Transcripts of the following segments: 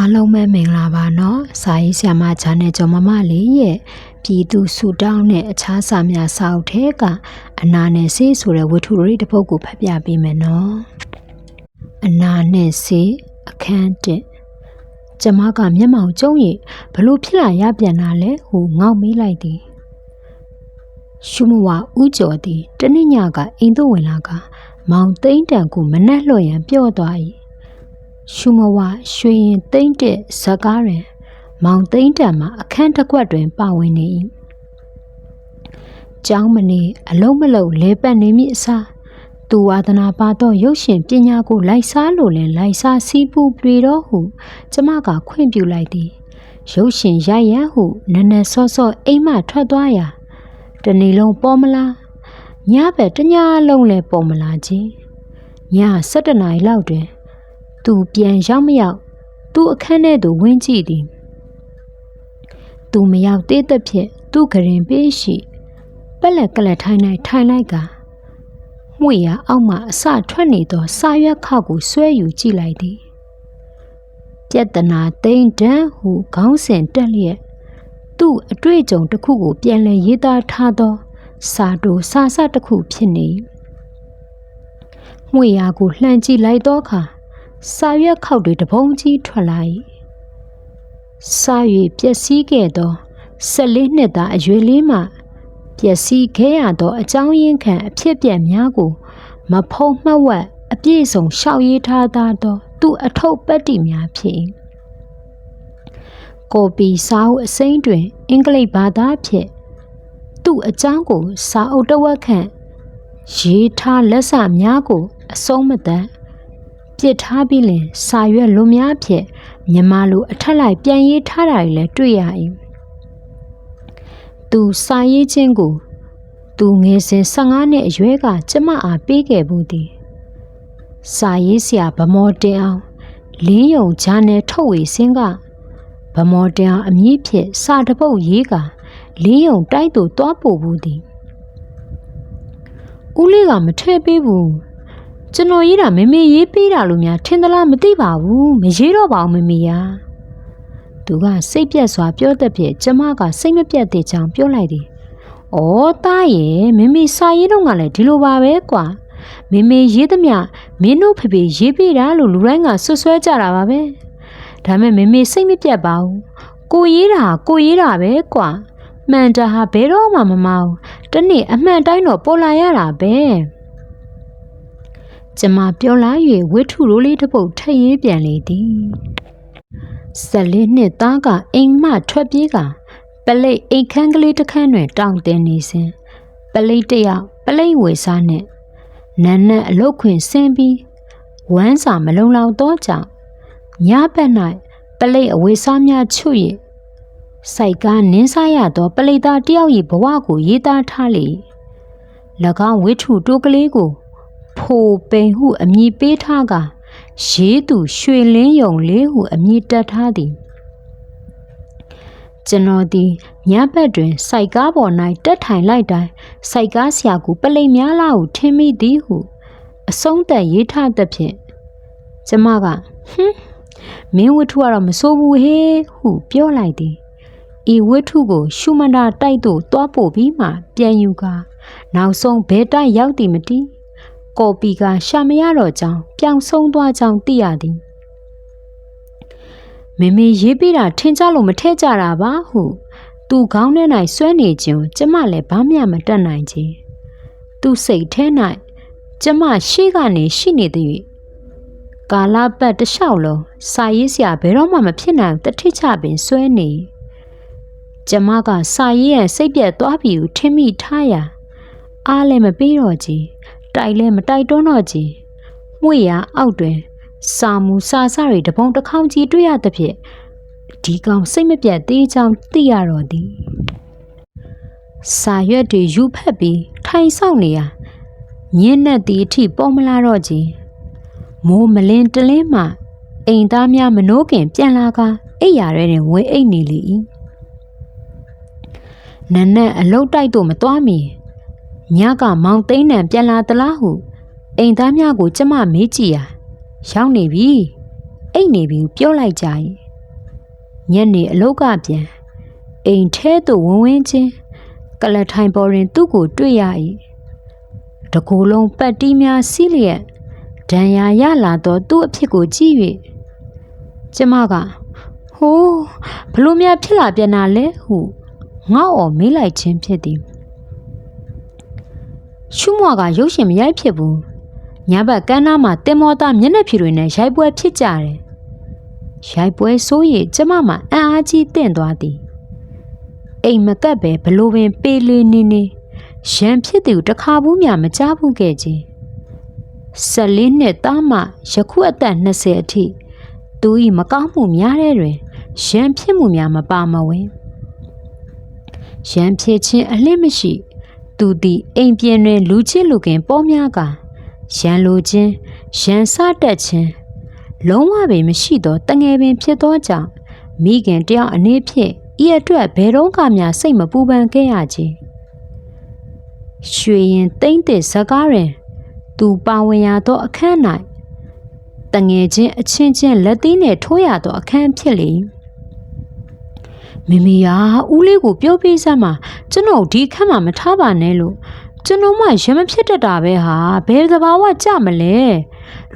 အားလုံးပဲမင်္ဂလာပါနော်စာရေးဆရာမချာနယ်ကျော်မမလေးရဲ့ပြည်သူစုတောင်းတဲ့အခြားစာများစာအုပ်ထဲကအနာနဲ့ဆေးဆိုတဲ့ဝတ္ထုရိတစ်ပုဒ်ကိုဖတ်ပြပေးမယ်နော်အနာနဲ့ဆေးအခန်းတစ်ကျမကမျက်မှောင်ကျုံရင်ဘလို့ဖြစ်လာရပြန်တာလဲဟူငေါက်မေးလိုက်သည်ရှုမဝဥကျော်သည်တနည်းညကအိမ်သို့ဝင်လာကမောင်သိမ့်တန်ကိုမနှက်လွှတ်ရန်ပြော့သွား၏ ရှုမဝရွှေရင်သိမ့်တဲ့ဇက်ကားတွင် မောင်သိမ့်တန်မှာအခန်းတစ်ခွက်တွင်ပါဝင်နေ၏ကျောင်းမနေအလုံးမလုံးလဲပတ်နေမိအစားသူဝါဒနာပါတော့ရုပ်ရှင်ပညာကိုလိုက်စားလို့လင်လိုက်စားစီးပူပြေတော့ဟု ကျမကခွင့်ပြုလိုက်သည်ရုပ်ရှင်ရိုက်ရန်ဟုနည်းနည်းစောစောအိမ်မှထွက်သွားရာတနေ့လုံးပေါ်မလားညဘက်တညလုံးလည်းပေါ်မလာခြင်းည7နာရီလောက်တွင် သူပြန်ရောက်မရောက်သူအခန်းထဲသို့ဝင်ကြည့်သည်သူမရောက်သေးသဖြင့်သူကရင်ပေးရှိပက်လက်ကလက်ထိုင်း၌ထိုင်လိုက်ကမှုရအောက်မှအစထွက်နေသောစာရွက်ခောက်ကိုဆွဲယူကြည့်လိုက်သည်ပြက်တနာသိမ့်တန်းဟုခေါင်းစဉ်တက်လျက်သူ့အတွေ့အကြုံတစ်ခုကိုပြန်လည်ရေးသားထားသော စာတူစာစတစ်ခုဖြစ်နေမှုရကိုလှမ်းကြည့်လိုက်သောအခါ စာရွက်ခောက်တွေတပုံကြီးထွက်လာ၏စာရွက်ပျက်စီးခဲ့သော14နှစ်သားအရွယ်လေးမှပျက်စီးခဲ့ရသောအကြောင်းရင်းခံအဖြစ်အပျက်များကို မဖုံမှတ်ဝက်အပြည့်စုံရှောက်ရေးထားသောသူအထုပ်ပတ်တိများဖြစ်၏ကိုပီစာအုပ်အစိမ်းတွင် အင်္ဂလိပ်ဘာသာဖြင့်သူ့အကြောင်းကိုစာအုပ်တစ်ဝက်ခန့်ရေးထားလက်စာများကို အဆုံးမတန် ပြစ်ထားပြီးလင်စာရွက်လွန်များဖြင့်မြန်မာလိုအထက်လိုက်ပြန်ရေးထားတာတွေလည်းတွေ့ရ၏သူစာရေးခြင်းကိုသူငယ်စဉ်15နှစ်အရွယ်ကကျမအားပေးခဲ့ဘူးသည်စာရေးဆရာဗမော်တင်အောင်လင်းယုံဂျာနယ်ထုတ်ဝေစင်းကဗမော်တင်အောင်အမည်ဖြင့်စာတပုတ်ရေးကလင်းယုံတိုက်သူသွားပို့ဘူးသည်ဦးလေးကမထည့်ပေးဘူး ကျွန်တော်ရေးတာမေမေရေးပေးတာလို့များထင်သလားမသိပါဘူးမရေးတော့ပါဘူးမေမေယာသူကစိတ်ပြက်စွာပြောတတ်ဖြင့်ကျမကစိတ်မပြတ်သေးကြောင်ပြောလိုက်သည်။အော်တားရဲ့မေမေစာရေးတော့ကလည်းဒီလိုပါပဲကွာ။မေမေရေးသမျှမင်းတို့ဖေဖေရေးပေးတာလို့လူတိုင်းကဆွဆွဲကြတာပါပဲ။ဒါမဲ့မေမေစိတ်မပြတ်ပါဘူး။ကိုရေးတာကိုရေးတာပဲကွာ။မှန်တာဟာဘယ်တော့မှမမအောင်။တနေ့အမှန်တိုင်းတော့ပေါ်လာရတာပဲ။ ကျမပြောလာ၍ဝိထုရိုးလေးတစ်ပုတ်ထည့်ရေးပြန်လေသည်ဆက်လေးနှစ်သားကအိမ်မှထွက်ပြေးကပလိတ်အိမ်ခန်းကလေးတစ်ခန်းတွင်တောင်းတင်နေစဉ်ပလိတ်တယောက်ပလိတ်ဝေစားနှင့်နန်းနက်အလုတ်ခွင်ဆင်းပြီးဝမ်းစာမလုံလောက်သောကြောင့်ညဘက်၌ပလိတ်အဝေစားများချွတ်၍စိုက်ကားနင်းစားရသော ပလိတ်သားတယောက်၏ဘဝကိုရေးသားထားလေ၎င်းဝိထုတိုးကလေးကို ဖိုပိန်ဟုအမည်ပေးထားကားရေးသူရွှေလင်းယုံလေးဟုအမည်တက်ထားသည်ကျွန်တော်သည်ညဘက်တွင်စိုက်ကားပေါ်၌တက်ထိုင်လိုက်တိုင်းစိုက်ကားဆရာကိုပလိတ်များလားဟုထင်မိသည်ဟုအဆုံးသက်ရေးထားသဖြင့်ကျမကဟင်းမင်းဝတ္ထုကတော့မစိုးဘူးဟေးဟုပြောလိုက်သည်ဤဝတ္ထုကို ရှုမန္တာတိုက်သို့တွားပို့ပြီးမှပြန်ယူကာနောက်ဆုံးဘဲတိုက်ရောက်သည်မတည် ကော်ပီကရှာမရတော့ကြောင်းပြောင်ဆုံးသွားကြောင်းသိရသည်မေမေရေးပေးတာထင်ကြလို့မထဲကြတာပါဟုသူခေါင်းထဲ၌ဆွဲနေခြင်းကျမလည်းဘာမှမတတ်နိုင်ခြင်းသူစိတ်ထဲ၌ကျမရှိကနေရှိနေသည်ကာလပတ်တလျှောက်လုံးစာရေးစရာဘယ်တော့မှမဖြစ်နိုင်တထိချပင်ဆွဲနေကျမကစာရေးရန်စိတ်ပြတ်သွားပြီဟုထင်မိထားရာအားလည်းမပေးတော့ကြီး တိုက်လဲမတိုက်တွန်းတော့ကြီးမှုရအောက်တွင် စာမူစာစတွေတပုံတစ်ခေါင်းကြီးတွေ့ရသဖြင့်ဒီကောင်စိတ်မပြတ်သေးချောင်းသိရတော့သည်စာရွက်တွေယူဖက်ပြီးထိုင်ဆောင်နေရညင်းနဲ့တီအထိပေါ်မလာတော့ကြီးမိုးမလင်းတလင်းမှအိမ်သားများမနှိုးခင်ပြန်လာကအိပ်ရာထဲတွင်ဝင်အိတ်နေလေ၏နန်းနဲ့အလုတ်တိုက်တို့မသွားမီ ညကမောင်သိန်းနံပြန်လာသလားဟုအိမ်သားများကိုကျမမေးကြည့်ရာရောက်နေပြီအိတ်နေပြီပြောလိုက်ကြ၏ညနေအလောက်ကပြန်အိမ်ထဲသို့ဝင်ဝင်ချင်းကလထိုင်ပေါ်တွင်သူ့ကိုတွေ့ရ၏တကူလုံးပတ်တီးများစီးလျက်ဒဏ်ရာရလာသောသူ့အဖြစ်ကိုကြည့်၍ကျမကဟိုးဘလို့များဖြစ်လာပြန်တာလဲဟုငေါ့အော်မေးလိုက်ခြင်းဖြစ်သည် ရှုမွားကရုပ်ရှင်မရိုက်ဖြစ်ဘူးညဘက်ကန်းနားမှာတင်မောသားမျက်နှာဖြူတွေနဲ့ရိုက်ပွဲဖြစ်ကြတယ်ရိုက်ပွဲဆိုးရကျမမှအံ့အားကြီးတင့်သွားသည်အိမ်မကပ်ပဲဘလို့ပင်ပေးလေးနေနေရံဖြစ်သူတခါဘူးမှမကြားဘူးခဲ့ခြင်း14နှစ်သားမှယခုအသက်20အထိသူ၏မကောင်းမှုများတဲ့တွင်ရံဖြစ်မှုများမပါမဝင်ရံဖြစ်ခြင်းအလင်းမရှိ သူသည်အိမ်ပြင်တွင် လူချစ်လူခင်ပေါ်များကရန်လိုခြင်းရန်စတက်ခြင်းလုံးဝပင်မရှိသောတငယ်ပင်ဖြစ်သောကြောင့်မိခင်တယောက်အနေဖြင့်ဤအတွက်ဘယ်တော့မှစိတ်မပူပန်ခဲ့ရခြင်းရွှေရင်တိမ့်တဲ့ဇကားတွင်သူပါဝင်ရသောအခန်း၌တငယ်ချင်းအချင်းချင်းလက်သီးနှင့်ထိုးရသောအခန်းဖြစ်လေ မမီယာဦးလေးကိုပြောပြစမ်းမှာကျွန်တော်ဒီခန်းမှာမထားပါနဲ့လို့ကျွန်တော်မှရမဖြစ်တတ်တာပဲဟာဘယ်သဘာဝကြမလဲ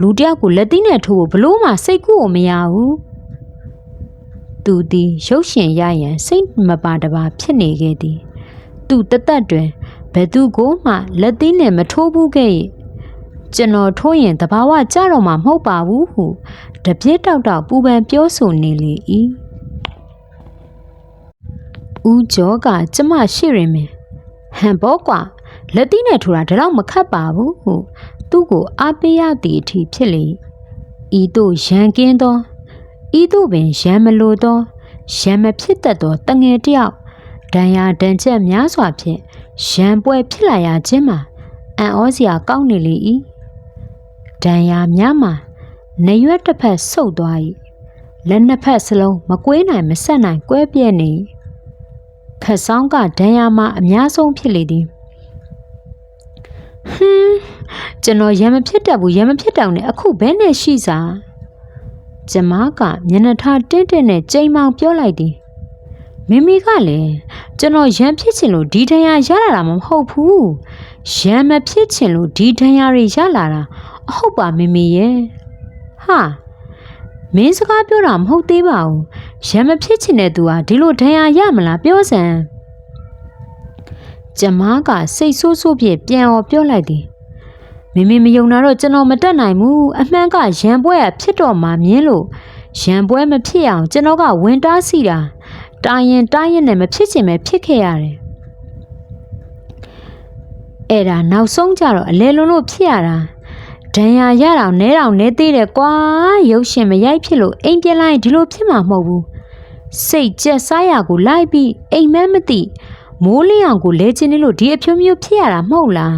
လူတယောက်ကိုလက်သီးနဲ့ထိုးဖို့ဘလို့မှစိတ်ကူကိုမရဘူးသူသည်ရုပ်ရှင်ရရန်စိတ်မပါတပါဖြစ်နေခဲ့သည်သူတသက်တွင်ဘယ်သူကိုမှလက်သီးနဲ့မထိုးဘူးခဲ့၏ကျွန်တော်ထိုးရင်တဘာဝကြတော့မှမဟုတ်ပါဘူးဟုတပြစ်တောက်တောက်ပူပန်ပြောဆိုနေလေ၏ ဦးကျော်ကကျမရှိရင်မင်းဟန်ဘောကွာလက်သီးနဲ့ထိုးတာဒါတော့မခတ်ပါဘူးဟုသူ့ကိုအားပေးရသည့်အထိဖြစ်လေဤသို့ရန်ကင်းသောဤသို့ပင်ရန်မလိုသောရန်မဖြစ်တတ်သောတငယ်တယောက်ဒဏ်ရာဒဏ်ချက်များစွာဖြင့်ရန်ပွဲဖြစ်လာရခြင်းမှာအံ့ဩစရာကောင်းနေလေ၏ဒဏ်ရာများမှာနေရွက်တစ်ဖက်ဆုတ်သွား၏လက်နှစ်ဖက်စလုံးမကွေးနိုင်မဆက်နိုင်ကွဲပြဲနေ ခက်ဆောင်ကဒဏ်ရာမှာအများဆုံးဖြစ်လေသည်ဟင်းကျွန်တော်ရံမဖြစ်တတ်ဘူးရံမဖြစ်တောင်နဲ့အခုဘဲနဲ့ရှိစားကျမကမျက်နှာထားတင်းတင်းနဲ့ကြိမ်မောင်ပြောလိုက်သည်မိမိကလည်းကျွန်တော်ရံဖြစ်ချင်လို့ဒီထံရရလာတာမဟုတ်ဘူးရံမဖြစ်ချင်လို့ဒီထံရတွေရလာတာအဟုတ်ပါမိမိရဲ့ဟာ မင်းစကားပြောတာမဟုတ်သေးပါဘူးရံမဖြစ်ချင်တဲ့သူဟာဒီလိုထံရရမလားပြောစမ်းကျမကစိတ်ဆိုးဆိုးဖြင့်ပြန်ော်ပြောလိုက်သည်မိမိမယုံတာတော့ကျွန်တော်မတက်နိုင်ဘူးအမှန်ကရန်ပွဲကဖြစ်တော့မှမြင်လို့ရန်ပွဲမဖြစ်အောင်ကျွန်တော်ကဝင်တားစီတာတာရင်တာရင်နဲ့မဖြစ်ချင်ပဲဖြစ်ခဲ့ရတယ်အဲ့ဒါနောက်ဆုံးကြတော့အလဲလုံးလို့ဖြစ်ရတာ ဒဏ်ရာရတော့နဲတော့နဲသေးတယ်ကွာရုပ်ရှင်မရိုက်ဖြစ်လို့အိမ်ပြန်လိုက်ဒီလိုဖြစ်မှာမဟုတ်ဘူးစိတ်ကြက်စားရကိုလိုက်ပြီးအိမ်မက်မသိမိုးလင်းအောင်ကိုလဲချင်းနေလို့ဒီအဖြိုးမျိုးဖြစ်ရတာမဟုတ်လား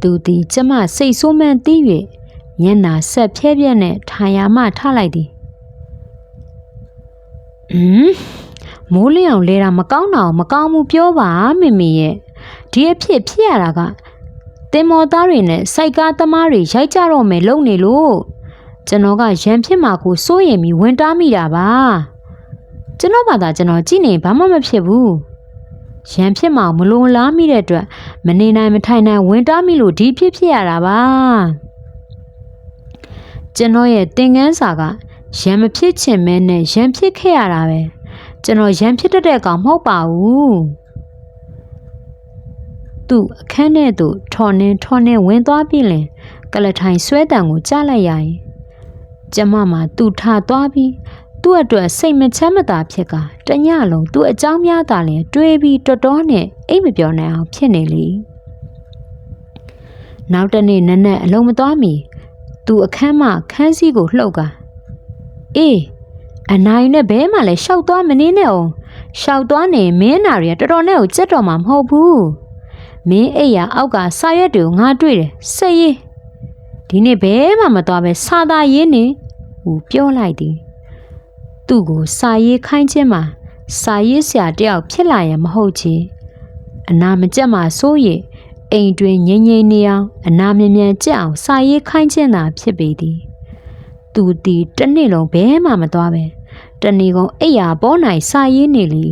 သူသည်ကျမစိတ်ဆိုးမှန်းသိ၍မျက်နာဆက်ဖြဲပြက်နဲ့ထိုင်ရမှထလိုက်သည်ဟမ်မိုးလင်းအောင်လဲတာမကောင်းတာမကောင်းဘူးပြောပါမေမေရဲ့ဒီအဖြစ်ဖြစ်ရတာက တင်မော်သားတွေနဲ့စိုက်ကားသမားတွေရိုက်ကြတော့မယ်လုံနေလို့ကျွန်တော်ကရန်ဖြစ်မှာကိုစိုးရင်ပြီးဝင်တားမိတာပါကျွန်တော်ဘာသာကျွန်တော်ကြည့်နေဘာမှမဖြစ်ဘူးရန်ဖြစ်မှာမလွန်လားမိတဲ့အတွက်မနေနိုင်မထိုင်နိုင်ဝင်တားမိလို့ဒီဖြစ်ဖြစ်ရတာပါကျွန်တော်ရဲ့သင်ခန်းစာကရန်မဖြစ်ချင်မဲနဲ့ရန်ဖြစ်ခဲ့ရတာပဲကျွန်တော်ရန်ဖြစ်တတ်တဲ့ကောင်မဟုတ်ပါဘူး သူ့အခန်းထဲသို့ထော်နှင်းထော်နှင်းဝင်သွားပြီလင်ကလထိုင်ဆွဲတံကိုကြားလိုက်ရရင်ကျမမှသူ့ထသွားပြီးသူ့အတွက်စိတ်မချမ်းမသာဖြစ်ကတညလုံးသူ့အကြောင်းများတာလင်တွေးပြီးတော်တော်နဲ့အိတ်မပြောနိုင်အောင်ဖြစ်နေလေနောက်တနေ့နက်နက်အလုံးမသွားမီသူအခန်းမှခန်းစည်းကိုလှုပ်ကအေးအနိုင်နဲ့ဘဲမှလည်းရှောက်သွားမနေနဲ့အောင်ရှောက်သွားနေမင်းနာရီတော်တော်နဲ့ကိုကြက်တော်မှာမဟုတ်ဘူး မင်းအိယာအောက်ကစာရွက်တွေကိုငါတွေ့တယ်ဆက်ရေးဒီနေ့ဘဲမှမသွားပဲစာသားရေးနေဟူပြောလိုက်သည်သူ့ကိုစာရေးခိုင်းခြင်းမှာစာရေးဆရာတယောက်ဖြစ်လာရင်မဟုတ်ချေအနာမကျက်မှာစိုးရိမ်အိမ်တွင်ငိမ့်ငိမ့်နေအောင်အနာမြန်မြန်ကြက်အောင်စာရေးခိုင်းခြင်းသာဖြစ်ပေသည်သူသည်တစ်နေ့လုံးဘဲမှမသွားပဲတနေ့ကုန်အိယာပေါ်၌စာရေးနေလီ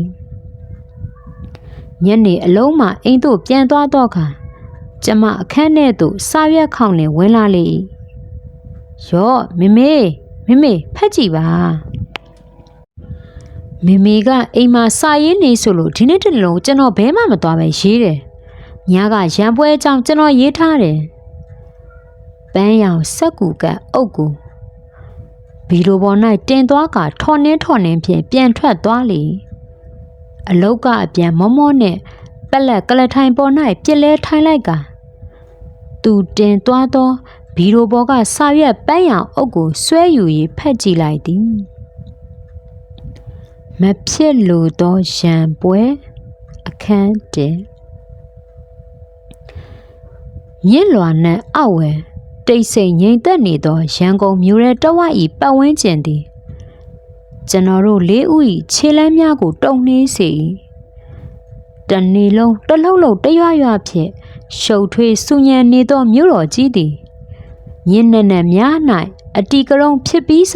ညနေအလုံးမှအိမ်သို့ပြန်သွားတော့ခါကျမအခန်းထဲသို့စာရွက်ခေါင်းနဲ့ဝင်လာလေရော့မေမေမေမေဖက်ကြည့်ပါမေမေကအိမ်မှာစာရေးနေဆိုလို့ဒီနေ့တစ်လုံးကျွန်တော်ဘဲမှမသွားပဲရေးတယ်ညကရံပွဲအကြောင်းကျွန်တော်ရေးထားတယ်ပန်းရောင်စက်ကူကအုပ်ကူဘီလိုပေါ်၌တင်သွားကထော်နှင်းထော်နှင်းဖြင့်ပြန်ထွက်သွားလေ အလုတ်ကအပြန်မောမောနဲ့ပက်လက်ကလထိုင်ပေါ်၌ပြစ်လဲထိုင်လိုက်ကသူတင်သွားသောဘီလိုပေါ်ကစာရွက်ပန်းရောင်အုပ်ကိုဆွဲယူ၍ဖက်ကြည့်လိုက်သည်မဖြစ်လို့သောရံပွဲအခန်းတင်မြင့်လွာနံအဝယ်တိတ်ဆိတ်ငြိမ်သက်နေသောရန်ကုန်မြို့ရဲတဝိုက်ဤပတ်ဝန်းကျင်သည် ကျွန်တော်တို့လေးဦးဤခြေလမ်းများကို တုံနှင်းစေ၏တနေ့လုံးတလှုပ်လှုပ်တရွရွဖြင့်ရှုပ်ထွေးဆူညံနေသောမြို့တော်ကြီးသည်မြင့်နဲ့နဲ့များ၌အတီကရုံဖြစ်ပြီးစ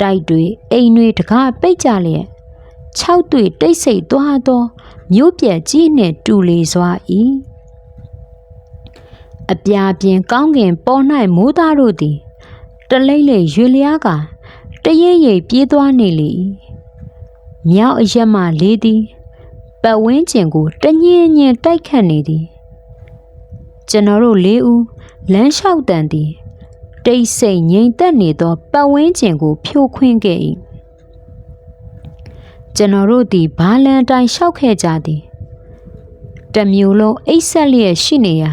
တိုက်တွေအိမ်တွေတကားပိတ်ကြလျက်၆တွေတိတ်ဆိတ်သွားသော မြို့ပြက်ကြီးနှင့်တူလေစွာ၏အပြာပြင်ကောင်းကင်ပေါ်၌မိုးသားတို့သည် တလိမ့်လေရွေလျားက တရိပ်ရိပ်ပြေးသွားနေလေ၏မြောက်အရက်မှလေးသည်ပတ်ဝန်းကျင်ကိုတညင်ညင်တိုက်ခတ်နေသည်ကျွန်တော်တို့လေးဦးလမ်းလျှောက်တန်သည်တိတ်ဆိတ်ငြိမ်သက်နေသောပတ်ဝန်းကျင်ကို ဖြိုခွင်းခဲ့၏ကျွန်တော်တို့သည်ဘာလန်တိုင်လျှောက်ခဲ့ကြသည်တမျိုးလုံးအိတ်ဆက်လျက်ရှိနေရာ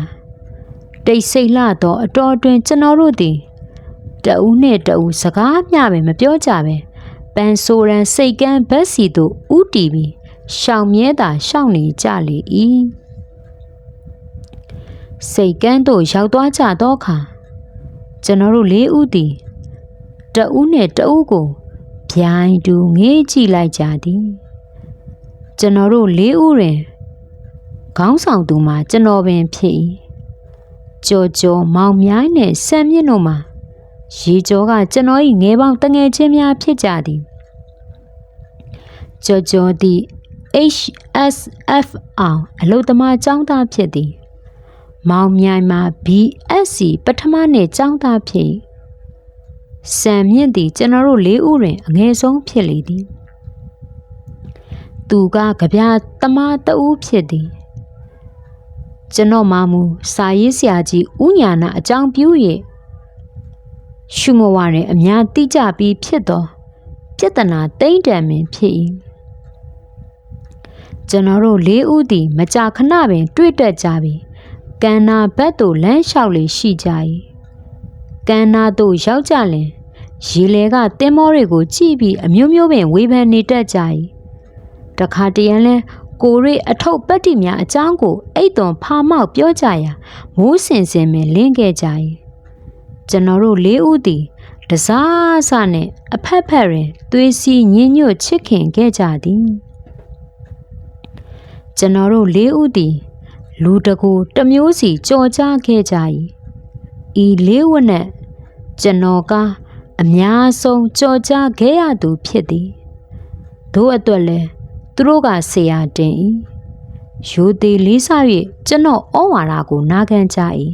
တိတ်ဆိတ်လှသောအတော်အတွင်းကျွန်တော်တို့သည် တဦးနှင့်တဦးစကားမျှပဲမပြောကြပဲပန်ဆိုရန်စိတ်ကန်းဘက်စီသို့ဥတီပြီးရှောင်မြဲတာရှောင်နေကြလေ၏စိတ်ကန်းသို့ရောက်သွားကြသောအခါကျွန်တော်တို့လေးဦးသည်တဦးနှင့်တဦးကိုဗျိုင်းတူငေးကြည့်လိုက်ကြသည်ကျွန်တော်တို့လေးဦးတွင်ခေါင်းဆောင်သူမှာကျွန်တော်ပင်ဖြစ်၏ကြော်ကြော်မောင်မြိုင်းနဲ့ဆံမြင့်တို့မှာ ရေကြောကကျွန်တော်၏ငယ်ပေါင်းတငယ်ချင်းများဖြစ်ကြသည်ကြော်ကြော်သည် HSF အောင်အလုသမားចောင်းသားဖြစ်သည် မောင်မြိုင်မှာ BSC ပထမနှစ်ចောင်းသားဖြစ်စံမြင့်သည်ကျွန်တော်တို့လေးဦးတွင် အငယ်ဆုံးဖြစ်လေသည်သူကကြပြသမားတဦးဖြစ်သည်ကျွန်တော်မမူစာရေးဆရာကြီးဦးညာနာအကြောင်းပြု၍ ရှုမဝတွင်အများသိကြပြီးဖြစ်သောပြဿနာတိမ့်တံပင်ဖြစ်၏ကျွန်တော်တို့လေးဦးသည်မကြာခဏပင် တွေ့တက်ကြပြီးကန္နာဘက်သို့လမ်းလျှောက်လေရှိကြ၏ကန္နာသို့ရောက်ကြလင်ရေလေကတင်းမောတွေကိုကြည့်ပြီးအမျိုးမျိုးပင်ဝေဖန်နေတတ်ကြ၏တခါတရံလဲကိုရိအထုပ်ပတ္တိများအကြောင်းကိုအိတ်သွန်ဖာမောက်ပြောကြရာမိုးစင်စင်ပင်လင်းခဲ့ကြ၏ ကျွန်တော်တို့လေးဦးသည်တစားစနှင့်အဖက်ဖက်တွင်သွေးစီညင်းညွတ်ချစ်ခင်ခဲ့ကြသည်ကျွန်တော်တို့လေးဦးသည် လူတကူတစ်မျိုးစီကြော်ကြားခဲ့ကြ၏ဤလေးဝက်နဲ့ကျွန်တော်ကအများဆုံးကြော်ကြားခဲ့ရသူဖြစ်သည်တို့အတွက်လည်းသူတို့ကဆရာတင်၏ရိုသေလေးစား၍ကျွန်တော်ဩဝါဒကိုနာခံကြ၏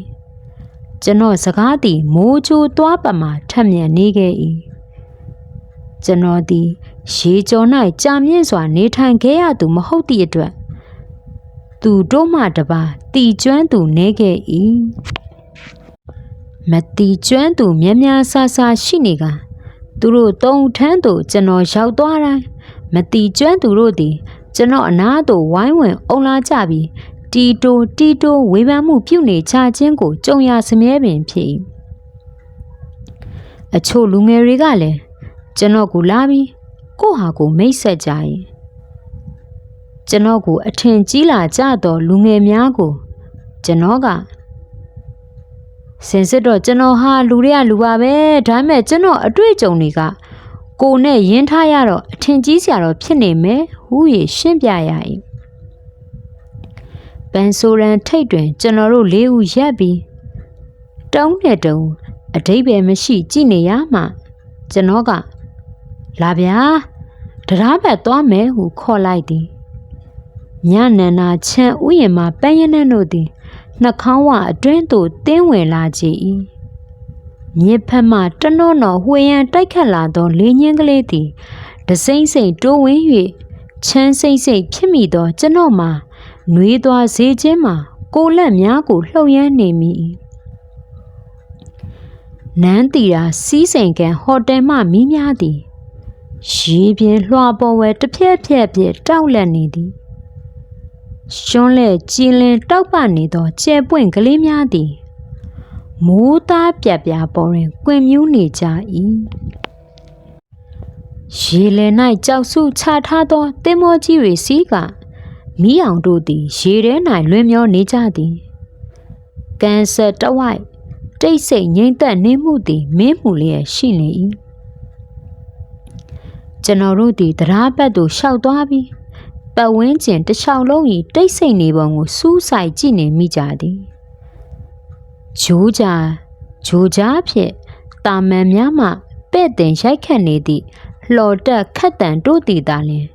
ကျွန်တော်စကားသည်မိုးချိုးသွားပမာထက်မြန်နေခဲ့၏ကျွန်တော်သည်ရေကျော်၌ကြာမြင့်စွာနေထိုင်ခဲ့ရသူမဟုတ်သည့်အတွက်သူတို့မှတပါတီကျွမ်းသူနေခဲ့၏မတီကျွမ်းသူများများဆဆရှိနေကသူတို့တုံထန်းသို့ကျွန်တော်ရောက်သွားတိုင်းမတီကျွမ်းသူတို့သည်ကျွန်တော်အနားသို့ဝိုင်းဝန်းအုံလာကြပြီး တီတိုတီတိုဝေဖန်မှုပြုနေချခြင်းကိုကြုံရစမြဲပင်ဖြစ်၏အချို့လူငယ်တွေကလည်းကျွန်တော်ကိုလာပြီးကိုဟာကိုမိတ်ဆက်ကြ၏ကျွန်တော်ကိုအထင်ကြီးလာကြသောလူငယ်များကိုကျွန်တော်ကစင်စစ်တော့ကျွန်တော်ဟာလူတွေကလူပါပဲဒါပေမဲ့ကျွန်တော်အတွေ့အကြုံတွေကကိုနဲ့ရင်းထားရတော့အထင်ကြီးစရာတော့ဖြစ်နေမယ်ဟူ၍ရှင်းပြရ၏ ပန်ဆိုရန်ထိတ်တွင် ကျွန်တော်တို့လေးဦးရက်ပြီးတုံးနဲ့တုံးအအတိတ်ပဲမရှိ ကြည်နေရမှကျွန်တော်ကလာဗျာတရားဘက်သွားမယ်ဟုခေါ်လိုက်သည်ညနန္နာချမ်းဥယျာဉ်မှာပန်းရနန်းတို့သည်နှာခေါင်းဝအတွင်းသို့တင်းဝင်လာကြ၏မြစ်ဖက်မှတနော့နော်ဝှေရန်တိုက်ခတ်လာသောလေညင်းကလေးသည်ဒစိမ့်စိမ့်တိုးဝင်၍ချမ်းစိမ့်စိမ့်ဖြစ်မိသောကျွန်တော်မှာ နှွေးသွားစေခြင်းမှာကိုလက်များကိုလှုပ်ရမ်းနေမိ၏နန်းတီရာစီးစိန်ကန်ဟိုတယ်မှမီးများသည်ရေပြင်းလွှာပေါ်ဝဲတစ်ဖြက်ဖြက်ဖြက်တောက်လက်နေသည်ရှွန်းလဲကြည်လင်တောက်ပနေသောကျဲပွင့်ကလေးများသည်မိုးသားပြက်ပြားပေါ်တွင်ကွင်မြူးနေကြ၏ရေလယ်၌ကြောက်စုချထားသောတင်မောကြီးတွေစီးက မီးအောင်တို့သည်ရေထဲ၌လွင်မျောနေကြသည်ကန်ဆာတဝိုက်တိတ်ဆိတ်ငိမ့်သက်နေမှုသည်မင်းမှုလျက်ရှိနေ၏ကျွန်တော်တို့သည်တရားဘက်သို့ရှောက်သွားပြီးပတ်ဝန်းကျင်တစ်လျှောက်လုံး၏တိတ်ဆိတ်နေပုံကိုစူးစိုက်ကြည့်နေမိကြသည်ဂျိုးကြဂျိုးကြားဖြင့်တာမန်များမှပဲ့တင်ရိုက်ခတ်နေသည့်လှော်တက်ခတ်တန်တို့တည်တာလင်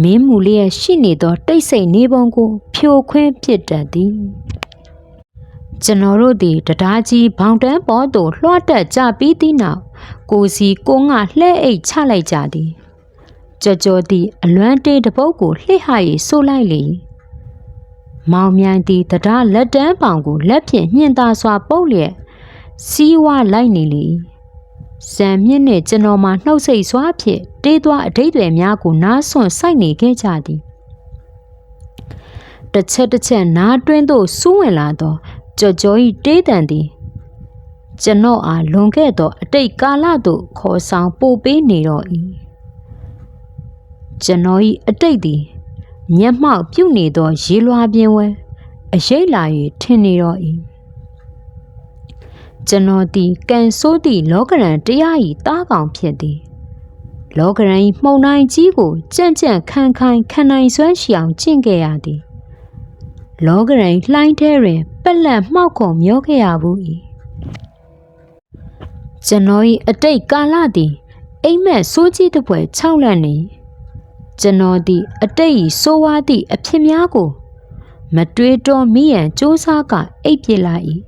မင်းမူလျက်ရှိနေသော တိတ်ဆိတ်နေပုံကို ဖြိုခွင်းဖြစ်တတ်သည်ကျွန်တော်တို့သည်တရားကြီးဘောင်တန်းပေါ်သို့လွှတ်တက်ကြပြီးသည့်နောက်ကိုစီကိုငါလှဲ့အိတ်ချလိုက်ကြသည်ကြော်ကြော်သည်အလွမ်းတေးတပုတ်ကိုလှိဟ၍ဆိုလိုက်လေမောင်မြိုင်သည်တရားလက်တန်းပေါင်ကိုလက်ဖြင့်ညှင်သာစွာပုတ်လျက်စီးဝါလိုက်နေလေ ဇံမြင့်နှင့်ကျွန်တော်မှနှုတ်ဆက်စွာဖြင့်တေးသွားအတိတ်တွေများကိုနားဆွန့်စိုက်နေခဲ့ကြသည်တစ်ချက်တစ်ချက်နားတွင်းသို့စူးဝင်လာသောကြော်ကြော်ဤတေးတန်သည်ကျွန်တော်အားလွန်ခဲ့သောအတိတ်ကာလသို့ခေါ်ဆောင်ပို့ပေးနေတော့၏ကျွန်တော်ဤအတိတ်သည်မျက်မှောက်ပြုတ်နေသော ရေလွှာပြင်းဝဲအရေးလာ၍ထင်နေတော့၏ ကျွန်တော်သည်ကန်ဆိုးသည့်လောကရန်တရားဤတားကောင်ဖြစ်သည်လောကရန်ဤမှုန်တိုင်းကြီးကိုကြံ့ကြံ့ခံခိုင်ခံနိုင်စွမ်းရှိအောင်ကျင့်ခဲ့ရသည်လောကရန်လှိုင်းထဲတွင်ပက်လက်မှောက်ခုံမျောခဲ့ရဘူး၏ကျွန်တော်၏အတိတ်ကာလသည်အိမ်မက်စိုးကြီးတစ်ပွဲ၆လက်နေကျွန်တော်သည်အတိတ်ဆိုးဝါးသည့်အဖြစ်များကို မတွေးတောမိရန်စူးစားကအိပ်ပြလိုက်၏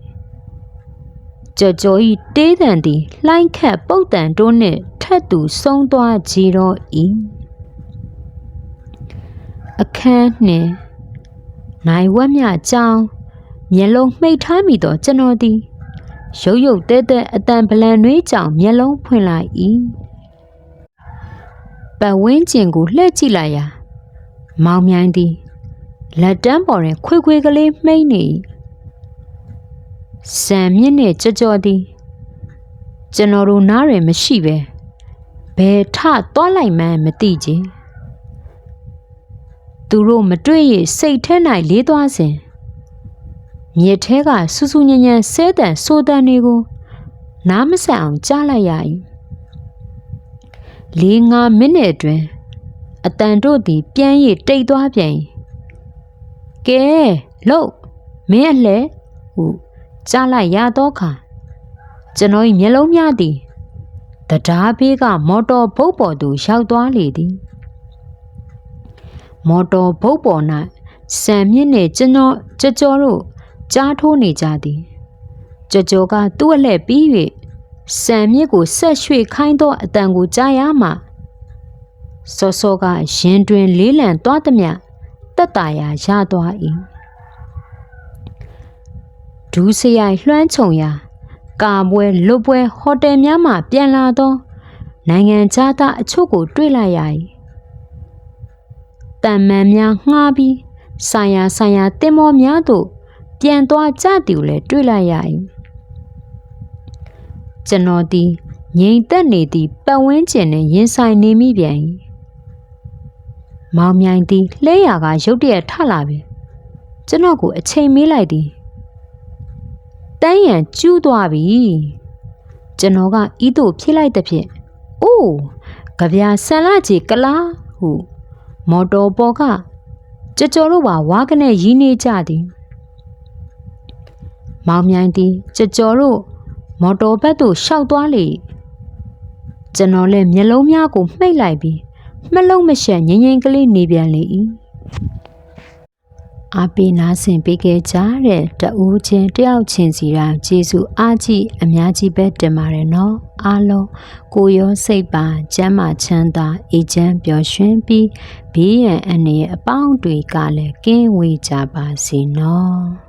ကြော်ကြော်ဤတေးတန်သည်လှိုင်းခတ်ပုတ်တန်တိုးနှင့်ထက်သူဆုံးသွားကြတော့၏အခန်းနှင့်နိုင်ဝက်မြကြောင်းမျက်လုံးမှိတ်ထားမိသောကျွန်တော်သည်ရုပ်ရုပ်တဲတဲအတန်ပလန်နှွေးကြောင်မျက်လုံးဖွင့်လိုက်၏ပတ်ဝန်းကျင်ကိုလှည့်ကြည့်လိုက်ရာမောင်မြိုင်သည်လက်တန်းပေါ်တွင်ခွေခွေကလေးမှိတ်နေ၏ စံမြင့်နှင့်ကြော်ကြော်သည်ကျွန်တော်တို့နားတွင်မရှိပဲဘယ်ထသွားလိုက်မှန်းမသိကြသူတို့မတွေ့ရစိတ်ထဲ၌လေးသွားစဉ်မြစ်ထဲကဆူဆူညံညံဆဲတန်ဆိုတန်တွေကိုနားမဆက်အောင်ကြားလိုက်ရ၏လေးငါမိနစ်အတွင်းအတန်တို့သည်ပြန်ရတိတ်သွားပြန်ကဲလို့မင်းအလှဟု ကြားလိုက်ရသောအခါကျွန်တော်၏မျက်လုံးများသည်တရားဘေးကမော်တော်ဘုတ်ပေါ်သို့ရောက်သွားလေသည်မော်တော်ဘုတ်ပေါ်၌စံမြင့်နှင့်ကျွန်တော်ကြကြောတို့ကြားထိုးနေကြသည်ကြကြောကသူ့အလှဲ့ပြီး၍စံမြင့်ကိုဆက်ရွှေ့ခိုင်းသောအတန်ကိုကြားရမှစောစောကရင်တွင်လေးလံသွားသည်မြတက်တာရာရသွား၏ ဒူးစရိုက်လွှမ်းခြုံရာကာပွဲလွတ်ပွဲဟိုတယ်များမှပြန်လာသော နိုင်ငံခြားသားအချို့ကိုတွေ့လိုက်ရ၏တန်မန်များငှားပြီးဆိုင်ရာဆိုင်ရာတင်မောများသို့ပြန်သွားကြသည်ကိုလည်းတွေ့လိုက်ရ၏ကျွန်တော်သည်ငြိမ်သက်နေသည့်ပတ်ဝန်းကျင်နှင့်ရင်ဆိုင်နေမိပြန်၏မောင်မြိုင်သည်လှဲရာကရုတ်တရက်ထလာပြီကျွန်တော်ကိုအချိန်မေးလိုက်သည် တန်းရန်ကျူးသွားပြီကျွန်တော်ကဤသို့ဖြစ်လိုက်တဲ့ဖြင့်အိုးကြပြာဆန်လာကြီးကလားဟုမော်တော်ပေါ်ကကြကြော်တို့ပါဝါကနေရီးနေကြသည်မောင်မြိုင်သည်ကြကြော်တို့မော်တော်ဘက်သို့ရှောက်သွားလေကျွန်တော်လည်းမျက်လုံးများကိုမှိတ်လိုက်ပြီးမှလုံးမရှက်ငိမ့်ငိမ့်ကလေးနေပြန်လေ၏ အပိနာဆင်ပေးခဲ့ကြတဲ့တဦးချင်းတယောက်ချင်းစီတိုင်းကျေးဇူးအားကြီးအများကြီးပဲတင်ပါတယ်နော်အားလုံးကိုယ်ရောစိတ်ပါကျမ်းမာချမ်းသာအေးချမ်းပျော်ရွှင်ပြီးဘေးရန်အနေအပေါင်းတွေကလည်းကင်းဝေးကြပါစေနော်